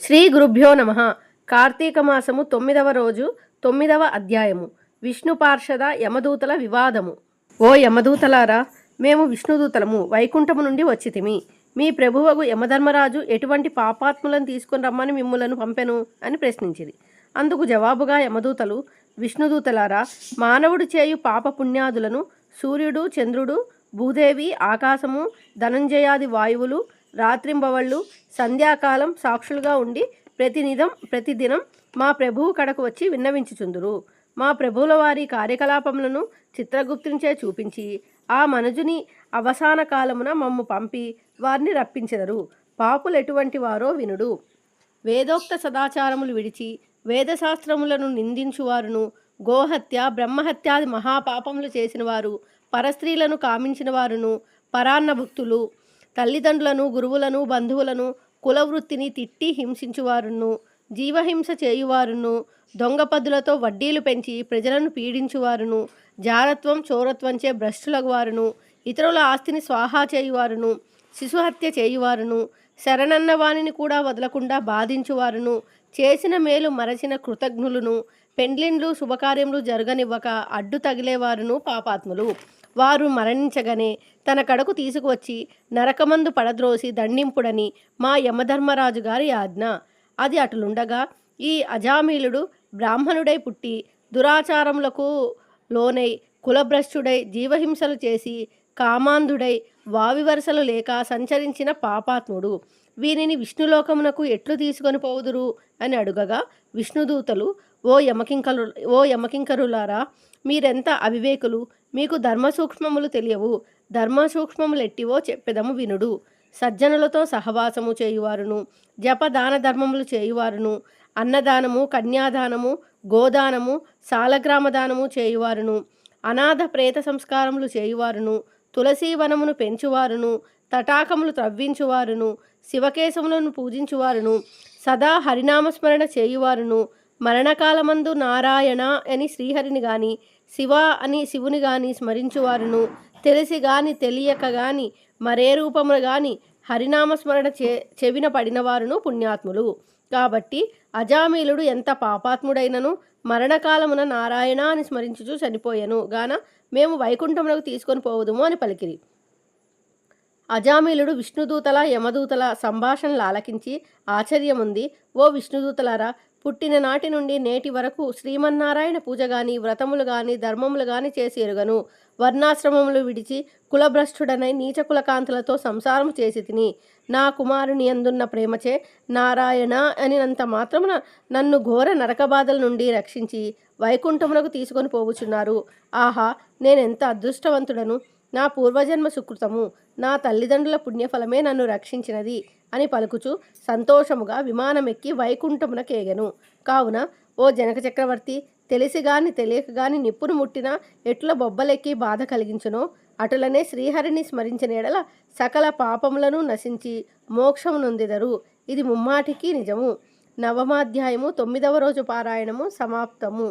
శ్రీ గురుభ్యో నమ. కార్తీక మాసము తొమ్మిదవ రోజు తొమ్మిదవ అధ్యాయము. విష్ణు పార్షద యమదూతల వివాదము. ఓ యమదూతలారా మేము విష్ణుదూతలము వైకుంఠము నుండి వచ్చితిమి. మీ ప్రభువగు యమధర్మరాజు ఎటువంటి పాపాత్ములను తీసుకొని రమ్మని మిమ్ములను పంపెను? అని ప్రశ్నించింది అందుకు జవాబుగా యమదూతలు విష్ణుదూతలారా మానవుడు చేయు పాప పుణ్యాదులను సూర్యుడు చంద్రుడు భూదేవి ఆకాశము ధనంజయాది వాయువులు రాత్రింబవళ్ళు సంధ్యాకాలం సాక్షులుగా ఉండి ప్రతినిధం ప్రతిదినం మా ప్రభువు కడకు వచ్చి విన్నవించుచుందురు. మా ప్రభువుల వారి కార్యకలాపములను చిత్రగుప్తునిచే చూపించి ఆ మనుజుని అవసాన కాలమున మమ్ము పంపి వారిని రప్పించెదరు. పాపులు ఎటువంటి వారో వినుడు. వేదోక్త సదాచారములు విడిచి వేదశాస్త్రములను నిందించువారును. గోహత్య బ్రహ్మహత్యాది మహాపాపములు చేసిన వారు పరస్త్రీలను కామించిన వారును పరాన్న భక్తులు తల్లిదండ్రులను గురువులను బంధువులను కులవృత్తిని తిట్టి హింసించువారును జీవహింస చేయువారును దొంగపద్దులతో వడ్డీలు పెంచి ప్రజలను పీడించువారును జారత్వం చోరత్వంచే భ్రష్టులకు వారును ఇతరుల ఆస్తిని స్వాహా చేయువారును శిశుహత్య చేయువారును శరణన్న వాణిని కూడా వదలకుండా బాధించువారును చేసిన మేలు మరచిన కృతజ్ఞులను పెండ్లిండ్లు శుభకార్యములు జరగనివ్వక అడ్డు తగిలేవారును పాపాత్ములు. వారు మరణించగానే తన కడకు తీసుకువచ్చి నరకమందు పడద్రోసి దండింపుడని మా యమధర్మరాజు గారి ఆజ్ఞ. అది అటులుండగా ఈ అజామీలుడు బ్రాహ్మణుడై పుట్టి దురాచారములకు లోనై కులభ్రష్టుడై జీవహింసలు చేసి కామాంధుడై వావి వరుసలు లేక సంచరించిన పాపాత్ముడు. వీనిని విష్ణులోకమునకు ఎట్లు తీసుకొని పోవుదురు? అని అడుగగా విష్ణుదూతలు ఓ యమకింకరు ఓ యమకింకరులారా మీరెంత అవివేకులు? మీకు ధర్మ సూక్ష్మములు తెలియవు. ధర్మ సూక్ష్మములెట్టివో చెప్పెదము వినుడు. సజ్జనులతో సహవాసము చేయువారును జపదాన ధర్మములు చేయువారును అన్నదానము కన్యాదానము గోదానము సాలగ్రామదానము చేయువారును అనాథ ప్రేత సంస్కారములు చేయువారును తులసీవనమును పెంచువారును తటాకములు త్రవ్వించువారును శివకేశములను పూజించువారును సదా హరినామస్మరణ చేయువారును మరణకాలమందు నారాయణ అని శ్రీహరిని గాని శివ అని శివుని గాని స్మరించువారును తెలిసి గాని తెలియక గాని మరే రూపమును గాని హరినామస్మరణ చే చెవిన పడినవారును పుణ్యాత్ములు. కాబట్టి అజామీలుడు ఎంత పాపాత్ముడైనను మరణకాలమున నారాయణ అని స్మరించుచు చనిపోయెను. గాన మేము వైకుంఠమునకు తీసుకొని పోవుదుము అని పలికిరి. అజామీలుడు విష్ణుదూతల యమదూతల సంభాషణలు ఆలకించి ఆశ్చర్యముంది. ఓ విష్ణుదూతలారా పుట్టిన నాటి నుండి నేటి వరకు శ్రీమన్నారాయణ పూజ గాని వ్రతములు గాని ధర్మములు గాని చేసి ఎరుగను. వర్ణాశ్రమములు విడిచి కులభ్రష్టుడనై నీచ కులకాంతులతో సంసారము చేసి తిని నా కుమారుని అందున్న ప్రేమచే నారాయణ అనినంత మాత్రమున నన్ను ఘోర నరకబాధల నుండి రక్షించి వైకుంఠమునకు తీసుకొని పోవుచున్నారు. ఆహా నేనెంత అదృష్టవంతుడను? నా పూర్వజన్మ సుకృతము నా తల్లిదండ్రుల పుణ్యఫలమే నన్ను రక్షించినది అని పలుకుచు సంతోషముగా విమానమెక్కి వైకుంఠమునకేగెను కావున ఓ జనక చక్రవర్తి తెలిసి తెలియకగాని నిప్పును ముట్టినా ఎట్ల బొబ్బలెక్కి బాధ కలిగించునో అటులనే శ్రీహరిని స్మరించిన ఎడల సకల పాపములను నశించి మోక్షము నొందిదరు. ఇది ముమ్మాటికి నిజము. నవమాధ్యాయము తొమ్మిదవ రోజు పారాయణము సమాప్తము.